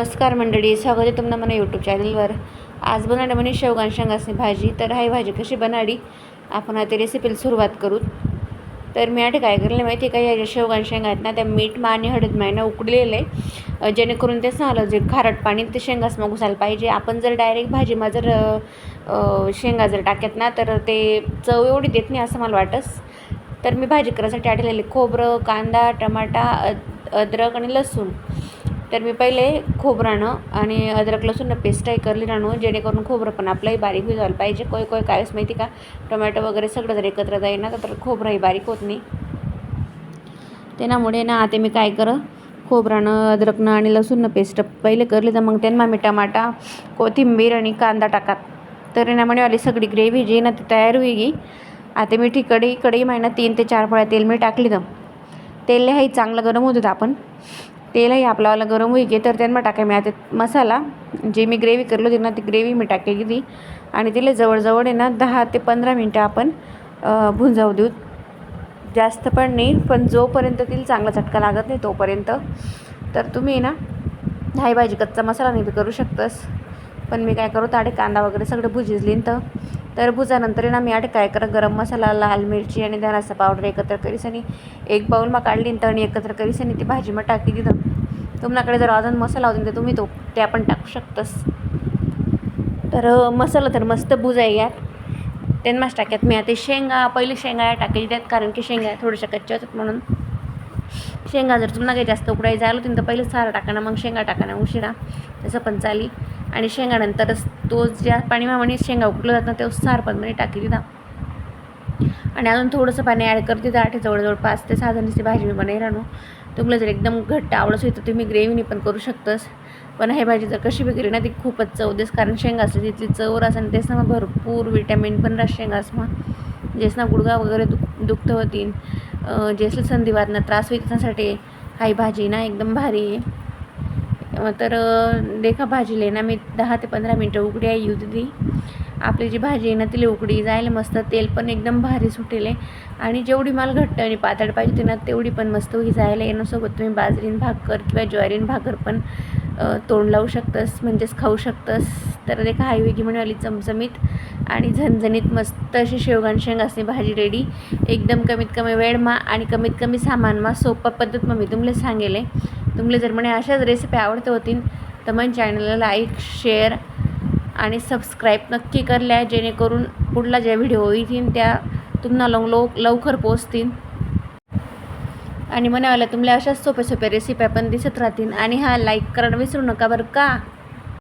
नमस्कार मंडळी स्वागत आहे तुम्हाला मला यूट्यूब चॅनलवर आज बनवणार म्हणे शेवगान शेंगासनी भाजी. तर आहे भाजी कशी बनाडी आपण आता रेसिपीला सुरुवात करू. तर मी आठ काय करले माहिती आहे का? या शेवगान शेंगा आहेत ना त्या मीठ मा आणि हळद मायना उकडलेलं आहे. जेणेकरून ते सांगलं जे खारट पाणी ते शेंगास मग घुसायला पाहिजे. आपण जर डायरेक्ट भाजीमा जर शेंगा जर टाक्यात ना तर ते चव एवढी देत नाही असं मला वाटस तर मी भाजी करायसाठी आठलेले खोबरं कांदा टमाटा अद अद्रक आणि लसूण. तर मी पहिले खोबरानं आणि अद्रक लसूण पेस्टही करली राहणू जेणेकरून खोबरं पण आपलंही बारीक होई झालं पाहिजे. कोय कोय कायच माहिती का? टोमॅटो वगैरे सगळं जर एकत्र जाईल ना तर खोबरंही बारीक होत नाही. त्यामुळे ना आता मी काय कर? खोबरानं अद्रकनं आणि लसूणनं पेस्ट पहिले करली तर मग त्यांना मी टमाटा कोथिंबीर आणि कांदा टाकात तर ना म्हणे सगळी ग्रेव्ही जी ना ती तयार होईगी आता मी ठिकडी कढई कढई महिना तीन ते चार फळ्या तेल मी टाकली तर. तेल हे चांगलं गरम होत होतं आपण. तेलही आपल्याला गरम होई गे तर त्यांना टाकाय मी आता मसाला जे मी ग्रेव्ही करलो होती ना ती ग्रेव्ही मी टाकली ती आणि तिला जवळजवळ आहे ना दहा ते पंधरा मिनटं आपण भुंजावू देऊ. जास्त पण नाही पण जोपर्यंत तिला चांगला चटका लागत नाही तोपर्यंत. तर तुम्ही ना हाय भाजी कच्चा मसाला नाही बी करू शकतस. पण मी काय करू ताडे कांदा वगैरे सगळं भुजिजलीन तर. तर भुजानंतर ना मी आठ काय कर गरम मसाला लाल मिरची आणि धनाचा पावडर एकत्र करीस आणि एक बाऊल मग काढली तर आणि एकत्र करीस आणि ती भाजी मग टाकी दिलं तुमच्याकडे जर अजून मसाला होता तर तुम्ही तो ते आपण टाकू शकतस. तर मसाला तर मस्त भुजाय यात त्यांनाच टाक्यात. मी आता शेंगा पहिले शेंगा टाकायची त्यात कारण की शेंगा थोड्याशा कच्च्या होतात म्हणून. शेंगा जर तुम्हाला काही जास्त उकडाई आलो होती तर पहिले सारं टाकाना मग शेंगा टाकाना उशिरा. तसं पण चाली आणि शेंगानंतरच तो ज्या पाणी मामाने शेंगा उकडलं जातं ना सार पण म्हणे टाकी दिला आणि अजून थोडंसं पाणी ॲड करते तर आठे जवळजवळ पाच ते सहा जणांची भाजी मी बनाई राहणो. तुम्हाला जर एकदम घट्ट आवडत होईल तर तुम्ही ग्रेव्हीने पण करू शकतस. पण हे भाजी जर कशी बी ना ती खूपच चव देस कारण शेंगा असते तिथली चव रास आणि तेच ना मग भरपूर विटॅमिन पण रास शेंगास मग जेस ना गुडघा वगैरे दुख दुखतं होतीन जेसला संधिवातना त्रास होईल त्यासाठी काही भाजी ना एकदम भारी आहे. तर देखा भाजीले ना मी दहा ते पंधरा मिनटं उकडी आहे येऊ दिली आपली जी भाजी आहे ना तिला उकडी जायला मस्त तेल पण एकदम भारी सुटेल आहे. आणि जेवढी मला घट्ट आणि पातळ पाहिजे ते ना तेवढी पण मस्त होई जायला. येण्यासोबत तुम्ही बाजरीन भाकर किंवा ज्वारीन भाकर पण तोंड लावू शकतस म्हणजेच खाऊ शकतस. तर देखा हाय वेगी आली चमचमीत आणि झणझणीत मस्त अशी शेवगान शेंग असणे भाजी रेडी एकदम कमीत कमी वेळ मा आणि कमीत कमी सामान मा सोपा पद्धत मग मी तुम्हाला सांगेल आहे. तुम्हाला जर म्हणे अशाच रेसिपी आवडत होतील तर मग चॅनलला लाईक शेअर आणि सबस्क्राईब नक्की करल्या जेणेकरून पुढला ज्या व्हिडिओ येतील त्या तुम्हाला लव लवकर पोचतील. आणि म्हणायला तुम्हाला अशाच सोप्या सोप्या रेसिप्या पण दिसत राहतील. आणि हा लाईक करायला विसरू नका बरं का?